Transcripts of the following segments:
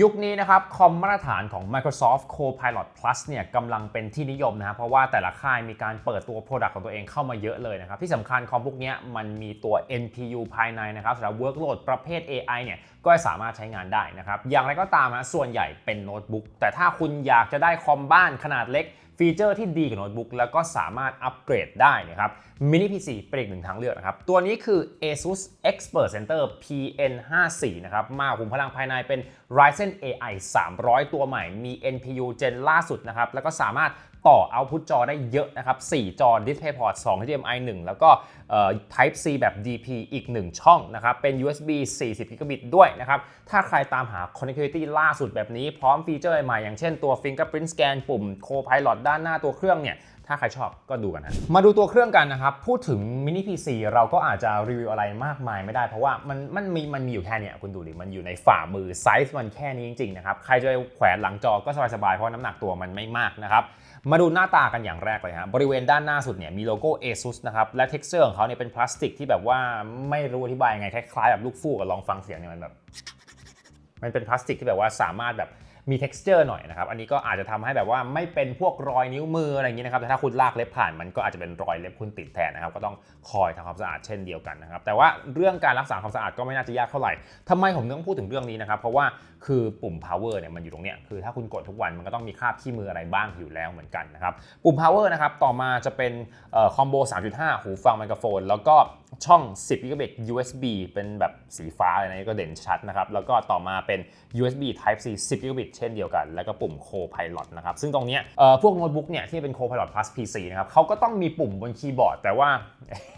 ยุคนี้นะครับคอมมาตรฐานของ Microsoft Copilot Plus เนี่ยกำลังเป็นที่นิยมนะครับเพราะว่าแต่ละค่ายมีการเปิดตัว Product ของตัวเองเข้ามาเยอะเลยนะครับ ที่สำคัญคอมพวกนี้มันมีตัว NPU ภายในนะครับสำหรับ Workload ประเภท AI เนี่ยก็สามารถใช้งานได้นะครับ อย่างไรก็ตามนะส่วนใหญ่เป็นโน้ตบุ๊กแต่ถ้าคุณอยากจะได้คอมบ้านขนาดเล็กฟีเจอร์ที่ดีกว่าโน้ตบุ๊กแล้วก็สามารถอัปเกรดได้นะครับมินิ PC เป็นอีกหนึ่งทางเลือกนะครับ ตัวนี้คือ ASUS Expert Center PN54 นะครับ มาหุมพลังภายในเป็น Ryzen AI 300 ตัวใหม่มี NPU เจนล่าสุดนะครับ แล้วก็สามารถ ต่อ output จอได้เยอะนะครับ 4 จอ DisplayPort 2 HDMI 1 แล้วก็ Type C แบบ DP อีก 1 ช่องนะครับ เป็น USB 40 Gigabit ด้วยนะครับ ถ้าใครตามหา connectivity ล่าสุดแบบนี้ พร้อมฟีเจอร์ใหม่อย่างเช่นตัว Fingerprint Scan ปุ่ม Copilot ด้านหน้าตัวเครื่องเนี่ยถ้าใครชอบก็ดูกันนะ มาดูตัวเครื่องกันนะครับ พูดถึงมินิ PC เราก็อาจจะรีวิวอะไรมากมายไม่ได้ เพราะว่ามันมันมีมันมีอยู่แค่นี้คุณดูดิ มันอยู่ในฝ่ามือไซส์มันแค่นี้จริงๆนะครับ ใครจะแขวนหลังจอก็สบายๆ เพราะน้ำหนักตัวมันไม่มากนะครับ มาดูหน้าตากันอย่างแรกเลยฮะบริเวณด้านหน้าสุดเนี่ยมีโลโก้ ASUS นะครับและ texture ของเขาเนี่ยเป็นพลาสติกที่แบบว่าไม่รู้อธิบายยังไงคล้ายๆแบบลูกฟูกกับลองฟังเสียงเนี่ยมันแบบมันเป็นพลาสติกที่แบบว่าสามารถแบบ มี texture หน่อยนะครับ อันนี้ก็อาจจะทำให้แบบว่าไม่เป็นพวกรอยนิ้วมืออะไรอย่างนี้นะครับ แต่ถ้าคุณลากเล็บผ่านมันก็อาจจะเป็นรอยเล็บคุณติดแทนนะครับ ก็ต้องคอยทำความสะอาดเช่นเดียวกันนะครับ แต่ว่าเรื่องการรักษาความสะอาดก็ไม่น่าจะยากเท่าไหร่ทำไมผมต้องพูดถึงเรื่องนี้นะครับ เพราะว่าคือปุ่ม power เนี่ยมันอยู่ตรงเนี้ย คือถ้าคุณกดทุกวันมันก็ต้องมีคราบขี้มืออะไรบ้างอยู่แล้วเหมือนกันนะครับ ปุ่ม power นะครับ ต่อมาจะเป็นคอมโบ3.5 หูฟังไมโครโฟน แล้วก็ ช่อง 10 g b USB เป็นแบบสีฟ้าเลยนะก็เด่นชัดนะครับ แล้วก็ต่อมาเป็น USB Type C 10 g b เช่นเดียวกัน แล้วก็ปุ่ม Copilot นะครับ ซึ่งตรงนี้พวกโน้ตบุ๊กเนี่ยที่เป็น Copilot Plus PC นะครับเขาก็ต้องมีปุ่มบนคีย์บอร์ด แต่ว่า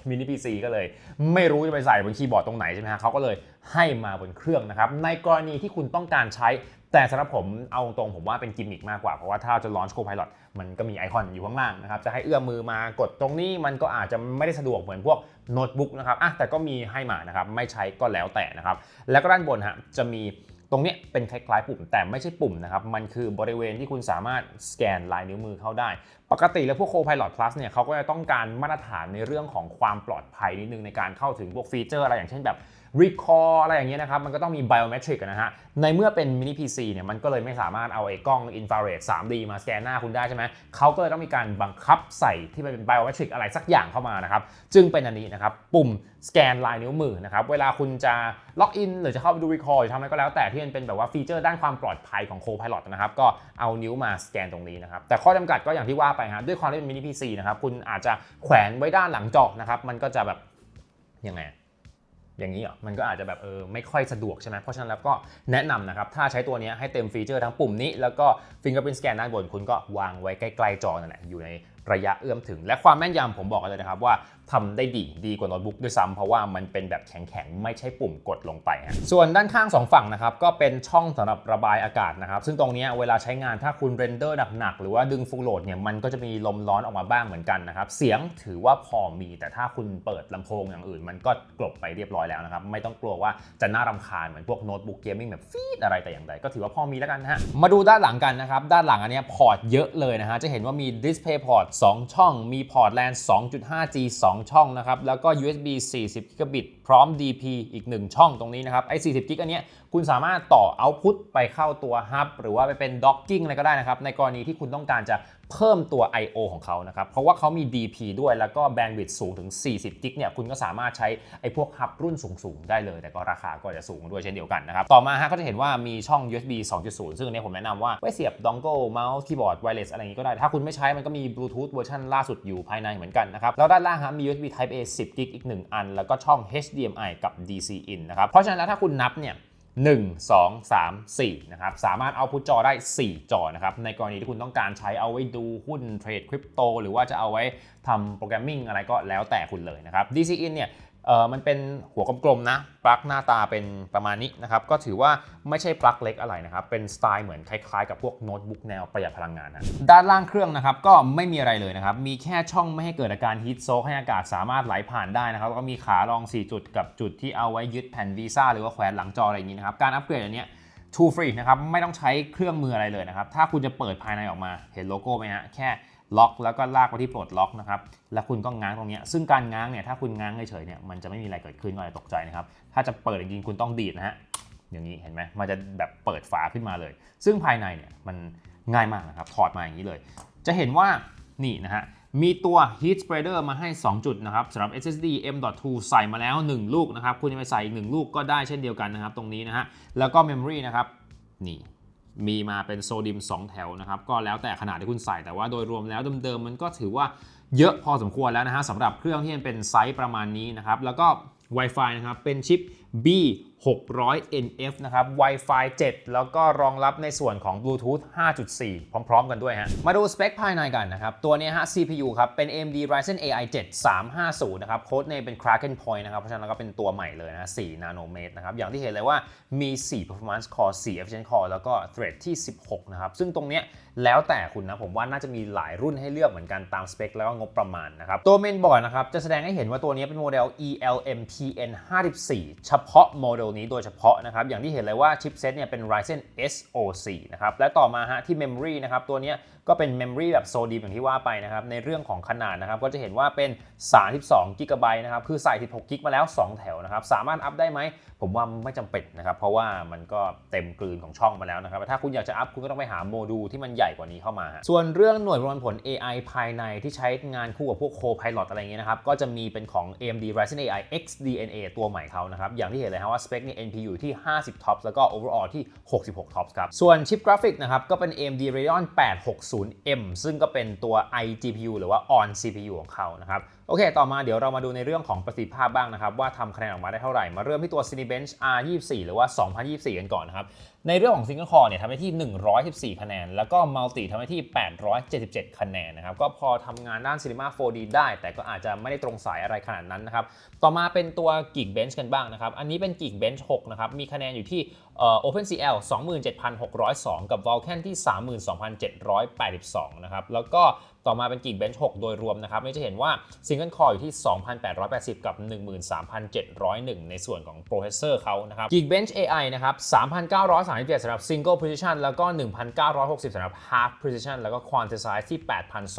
มินิ PC ก็เลย ไม่รู้จะไปใส่บนคีย์บอร์ดตรงไหนใช่ไหมฮะเขาก็เลยให้มาบนเครื่องนะครับ ในกรณีที่คุณต้องการใช้ แต่สำหรับผมเอาตรงผมว่าเป็นกิมมิคมากกว่า เพราะว่าถ้าจะ launch Copilot มันก็มีไอคอนอยู่ข้างล่างนะครับ จะให้เอื้อมมือมากดตรงนี้มันก็อาจจะไม่ได้สะดวกเหมือนพวกโน้ตบุ๊กนะครับอะแต่ก็มีให้มานะครับ ไม่ใช้ก็แล้วแต่นะครับ แล้วก็ด้านบนฮะจะมีตรงนี้เป็นคล้ายๆปุ่มแต่ไม่ใช่ปุ่มนะครับ มันคือบริเวณที่คุณสามารถสแกนลายนิ้วมือเข้าได้ ปกติแล้วพวก Copilot Plus เนี่ยเขาก็จะต้องการมาตรฐานในเรื่องของความปลอดภัยนิดนึงในการเข้าถึงพวกฟีเจอร์อะไรอย่างเช่นแบบ Recall อะไรอย่างเงี้ยนะครับ มันก็ต้องมี Biometric อะนะฮะ ในเมื่อเป็น Mini PC เนี่ย มันก็เลยไม่สามารถเอาไอ้กล้อง Infrared 3D มาสแกนหน้าคุณได้ใช่ไหม เขาก็เลยต้องมีการบังคับใส่ที่มันเป็น Biometric อะไรสักอย่างเข้ามานะครับ จึงเป็นอันนี้นะครับ ปุ่มสแกนลายนิ้วมือนะครับ เวลาคุณจะล็อกอินหรือจะเข้าไปดู Recall หรือทำอะไรก็แล้ว แต่ที่มันเป็นแบบว่าฟีเจอร์ด้านความปลอดภัยของ Copilot นะครับ ก็เอานิ้วมาสแกนตรงนี้นะครับ แต่ข้อจำกัดก็อย่างที่ว่าไปฮะ ด้วยความที่เป็น Mini PC นะครับ คุณอาจจะแขวนไว้ด้านหลังจอนะครับ มันก็จะแบบยังไง อย่างนี้เหรอมันก็อาจจะแบบเออไม่ค่อยสะดวกใช่ไหมเพราะฉะนั้นแล้วก็แนะนำนะครับ ถ้าใช้ตัวนี้ให้เต็มฟีเจอร์ทั้งปุ่มนี้ แล้วก็ Fingerprint Scan ด้านบนคุณก็วางไว้ใกล้ๆจอนั่นแหละอยู่ในระยะเอื้อมถึง และความแม่นยำผมบอกเลยนะครับว่าทำได้ดีดีกว่าโน้ตบุ๊กด้วยซ้ำเพราะว่ามันเป็นแบบแข็งๆ ไม่ใช่ปุ่มกดลงไปฮะส่วนด้านข้างสองฝั่งนะครับ ก็เป็นช่องสำหรับระบายอากาศนะครับ ซึ่งตรงนี้เวลาใช้งานถ้าคุณเรนเดอร์หนักๆ หรือว่าดึงฟูลโหลดเนี่ยมันก็จะมีลมร้อนออกมาบ้างเหมือนกันนะครับ เสียงถือว่าพอมีแต่ถ้าคุณเปิดลำโพงอย่างอื่น มันก็กลบไปเรียบร้อยแล้วนะครับไม่ต้องกลัวว่าจะน่ารำคาญเหมือนพวกโน้ตบุ๊กเกมมิ่งแบบฟีดอะไรแต่อย่างใดก็ถือว่าพอมีแล้วกันนะฮะมาดูด้านหลังกันนะครับด้านหลังอันนี้พอร์ตเยอะเลยนะฮะจะเห็นว่ามี Display Port 2ช่องมีพอร์ต LAN 2.5G 2ช่องนะครับ แล้วก็ USB 40 กิกะบิต พร้อม DP อีก 1 ช่องตรงนี้นะครับ ไอ้40 กิกอันเนี้ย คุณสามารถต่อ output ไปเข้าตัวฮับหรือว่าไปเป็น docking อะไรก็ได้นะครับ ในกรณีที่คุณต้องการจะเพิ่มตัว I/O ของเขานะครับ เพราะว่าเขามี DP ด้วยแล้วก็ bandwidth สูงถึง 40 กิกเนี่ย คุณก็สามารถใช้ไอ้พวกฮับรุ่นสูง ๆ ได้เลย แต่ก็ราคาก็จะสูงด้วยเช่นเดียวกันนะครับ ต่อมาฮะก็จะเห็นว่ามีช่อง USB 2.0 ซึ่งอันนี้ผมแนะนำว่าไว้เสียบ dongle mouse keyboard wireless อะไรอย่างนี้ก็ได้ ถ้าคุณไม่ใช้มันก็มี Bluetooth เวอร์ชันล่าสุดอยู่ภายในเหมือนกันนะครับ แล้วด้านล่างฮะมี USB Type A 10 กิกอีก 1 อัน แล้วก็ช่อง HDMI กับ DC in นะครับ เพราะฉะนั้นแล้วถ้าคุณนับเนี่ย 1 2 3 4นะครับสามารถเอาพุทจอได้ 4 จอนะครับในกรณีที่คุณต้องการใช้เอาไว้ดูหุ้นเทรดคริปโตหรือว่าจะเอาไว้ทำโปรแกรมมิ่งอะไรก็แล้วแต่คุณเลยนะครับ DC in เนี่ย เออมันเป็นหัวกลมๆนะ ปลั๊กหน้าตาเป็นประมาณนี้นะครับ ก็ถือว่าไม่ใช่ปลั๊กเล็กอะไรนะครับ เป็นสไตล์เหมือนคล้ายๆ กับพวกโน้ตบุ๊กแนวประหยัดพลังงานนะด้านล่างเครื่องนะครับก็ไม่มีอะไรเลยนะครับ มีแค่ช่องไม่ให้เกิดอาการฮีทโซกให้อากาศสามารถไหลผ่านได้นะครับแล้วก็มีขารอง 4 จุดกับจุดที่เอาไว้ยึดแผ่นวีซ่าหรือว่าแขวนหลังจออะไรอย่างนี้นะครับ การอัปเกรดอันนี้ย Two Free นะครับไม่ต้องใช้เครื่องมืออะไรเลยนะครับถ้าคุณจะเปิดภายในออกมาเห็นโลโก้ไหมฮะแค่ ล็อกแล้วก็ลากไปที่ปลดล็อกนะครับ แล้วคุณก็ง้างตรงนี้ ซึ่งการง้างเนี่ยถ้าคุณง้างเฉยๆเนี่ยมันจะไม่มีอะไรเกิดขึ้นก็อย่าตกใจนะครับ ถ้าจะเปิดจริงๆคุณต้องดีดนะฮะ อย่างนี้เห็นไหมมันจะแบบเปิดฝาขึ้นมาเลย ซึ่งภายในเนี่ยมันง่ายมากนะครับ ถอดมาอย่างนี้เลย จะเห็นว่านี่นะฮะ มีตัว heat spreader มาให้ 2 จุดนะครับสำหรับ SSD M.2 ใส่มาแล้ว 1 ลูกนะครับ คุณจะไปใส่อีก 1 ลูกก็ได้เช่นเดียวกันนะครับ ตรงนี้นะฮะ แล้วก็ memory นะครับ นี่ มีมาเป็นโซดิม 2 แถวนะครับ ก็แล้วแต่ขนาดที่คุณใส่แต่ว่าโดยรวมแล้วเดิมๆมันก็ถือว่าเยอะพอสมควรแล้วนะฮะสำหรับเครื่องที่เป็นไซส์ประมาณนี้นะครับ แล้วก็ Wi-Fi นะครับ เป็นชิป B 600 NF นะครับ Wi-Fi 7 แล้วก็รองรับในส่วนของ Bluetooth 5.4 พร้อม ๆ กันด้วยฮะ มาดูสเปคภายในกันนะครับ ตัวนี้ฮะ CPU ครับ เป็น AMD Ryzen AI 7 350 นะครับ โค้ดเนมเป็น Kraken Point นะครับ เพราะฉะนั้นก็เป็นตัวใหม่เลยนะ 4 นาโนเมตรนะครับ อย่างที่เห็นเลยว่ามี 4 performance core 4 efficient core แล้วก็ thread ที่ 16 นะครับ ซึ่งตรงเนี้ยแล้วแต่คุณนะ ผมว่าน่าจะมีหลายรุ่นให้เลือกเหมือนกันตามสเปคแล้วก็งบประมาณนะครับ ตัวเมนบอร์ดนะครับ จะแสดงให้เห็นว่าตัวนี้เป็นโมเดล ELMPN 54 เฉพาะโมเดลนี้โดยเฉพาะนะครับ อย่างที่เห็นเลยว่าชิปเซตเนี่ยเป็น Ryzen SoC นะครับ และต่อมาฮะที่ Memory นะครับตัวนี้ก็เป็น Memory แบบโซดีอย่างที่ว่าไปนะครับ ในเรื่องของขนาดนะครับ ก็จะเห็นว่าเป็น 32 g b นะครับ คือใส่ 16 g b มาแล้ว 2 แถวนะครับ สามารถอัพได้ไหม ผมว่าไม่จำเป็นนะครับ เพราะว่ามันก็เต็มกลืนของช่องมาแล้วนะครับ ถ้าคุณอยากจะอัพคุณก็ต้องไปหาโมดูลที่มันใหญ่กว่านี้เข้ามา ส่วนเรื่องหน่วยประมวลผล AI ภายในที่ใช้งานคู่กับพวก Copilot อะไรอย่างเงี้ยนะครับ ก็จะมีเป็นของ AMD Ryzen AI XDNA ตัวใหม่เขานะครับ อย่างที่เห็นเลยครับว่าสเปคเนี่ย NPU อยู่ที่ 50 TOPS แล้วก็ overall ที่ 66 TOPS ครับ ส่วนชิปกราฟิกนะครับก็เป็น AMD Radeon 860M ซึ่งก็เป็นตัว iGPU หรือว่า on CPU ของเขานะครับโอเค ต่อมาเดี๋ยวเรามาดูในเรื่องของประสิทธิภาพบ้างนะครับ ว่าทำคะแนนออกมาได้เท่าไหร่ มาเริ่มที่ตัว Cinebench R24 หรือว่า 2024 กันก่อนนะครับ ในเรื่องของ Single Core เนี่ยทำได้ที่ 114 คะแนน แล้วก็ Multi ทำได้ที่ 877 คะแนนนะครับ ก็พอทำงานด้าน Cinema 4D ได้ แต่ก็อาจจะไม่ได้ตรงสายอะไรขนาดนั้นนะครับ ต่อมาเป็นตัว Geekbench กันบ้างนะครับ อันนี้เป็น Geekbench 6นะครับ มีคะแนนอยู่ที่ OpenCL 27,602 กับ Vulkan ที่ 32,782 นะครับ แล้วก็ ต่อมาเป็น Geekbench 6โดยรวมนะครับนี่จะเห็นว่า Single Core อยู่ที่ 2,880 กับ 13,701 ในส่วนของ Processor เขานะครับ Geekbench AI นะครับ 3,937สำหรับ Single Precision แล้วก็ 1,960สำหรับ Half Precision แล้วก็ Quantize ที่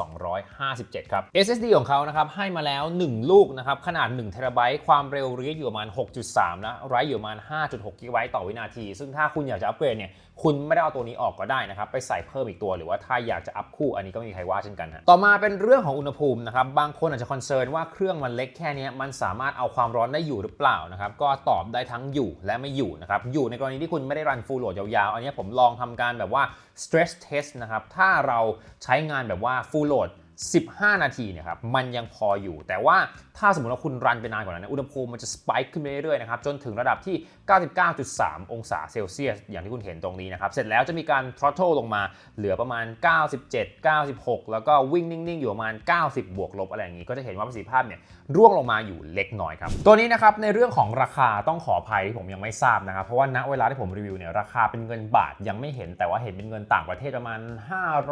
8,257 ครับ SSD ของเขานะครับให้มาแล้ว 1 ลูกนะครับขนาด1 t b ความเร็ว read อยู่ประมาณ 6.3 นะ write อยู่ประมาณ 5.6 GB ต่อวินาที ซึ่งถ้าคุณอยากจะอัปเกรดเนี่ยคุณไม่ได้เอาตัวนี้ออกก็ได้นะครับไปใส่เพิ่มอีกตัวหรือว่าถ้าอยากจะอัพคู่อันนี้ก็ไม่มีใครว่าเช่นกันต่อมาเป็นเรื่องของอุณหภูมินะครับ บางคนอาจจะคอนเซิร์นว่าเครื่องมันเล็กแค่นี้มันสามารถเอาความร้อนได้อยู่หรือเปล่านะครับ ก็ตอบได้ทั้งอยู่และไม่อยู่นะครับ อยู่ในกรณีที่คุณไม่ได้รันฟูลโหลดยาวๆ อันนี้ผมลองทำการแบบว่า stress test นะครับ ถ้าเราใช้งานแบบว่าฟูลโหลด 15 นาทีเนี่ยครับมันยังพออยู่ แต่ว่าถ้าสมมติว่าคุณรันไปนานกว่านั้นอุณหภูมิมันจะสป k ค์ขึ้นไปเรื่อยๆนะครับจนถึงระดับที่ 99.3 องศาเซลเซียส อย่างที่คุณเห็นตรงนี้นะครับ เสร็จแล้วจะมีการ throttle ลงมาเหลือประมาณ 97 96 แล้วก็วิ่งนิ่ง ๆ อยู่ประมาณ 90 บวกลบอะไรอย่างนี้ ก็จะเห็นว่าประสิทธิภาพเนี่ยร่วงลงมาอยู่เล็กน้อยครับ ตัวนี้นะครับในเรื่องของราคาต้องขออภัยที่ผมยังไม่ทราบนะครับเพราะว่าณเวลาที่ผมรีวิวเนี่ยราคาเป็นเงินบาทยังไม่เห็น แต่ว่าเห็นเป็นเงินต่างประเทศประมาณ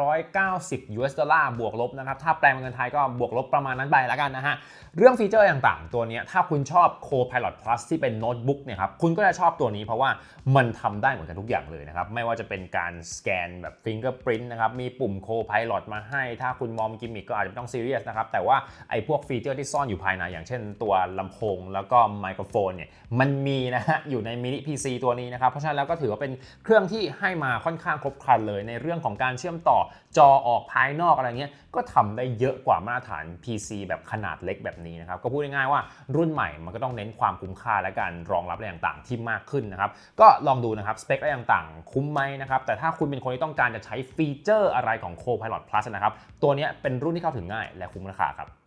590 US ดอลลาร์บวกลบนะครับถ้าแปลเป็นเงินไทยก็บวกลบประมาณนั้นไปแล้วกันนะฮะ เรื่องฟีเจอร์ต่างๆ ตัวนี้ถ้าคุณชอบ Copilot Plus ที่เป็นโน้ตบุ๊กเนี่ยครับคุณก็จะชอบตัวนี้เพราะว่ามันทำได้เหมือนกันทุกอย่างเลยนะครับ ไม่ว่าจะเป็นการสแกนแบบ Fingerprint นะครับมีปุ่ม Copilot มาให้ ถ้าคุณมองกิมมิคก็อาจจะไม่ต้องซีเรียสนะครับแต่ว่าไอ้พวกฟีเจอร์ที่ซ่อนอยู่ภายในอย่างเช่น ตัวลำโพงแล้วก็ไมโครโฟนเนี่ยมันมีนะฮะอยู่ในมินิ PC ตัวนี้นะครับเพราะฉะนั้นแล้วก็ถือว่าเป็นเครื่องที่ให้มาค่อนข้างครบครันเลย ในเรื่องของการเชื่อมต่อจอออกภายนอกอะไรเงี้ยก็ทำได้เยอะกว่ามาตรฐาน PC แบบขนาดเล็กแบบนี้นะครับ ก็พูดง่ายๆว่ารุ่นใหม่มันก็ต้องเน้นความคุ้มค่าและการรองรับอะไรต่างๆ ที่มากขึ้นนะครับ ก็ลองดูนะครับสเปคอะไรต่างๆ คุ้มไหมนะครับ แต่ถ้าคุณเป็นคนที่ต้องการจะใช้ฟีเจอร์อะไรของ Copilot Plus นะครับ ตัวนี้เป็นรุ่นที่เข้าถึงง่ายและคุ้มราคาครับ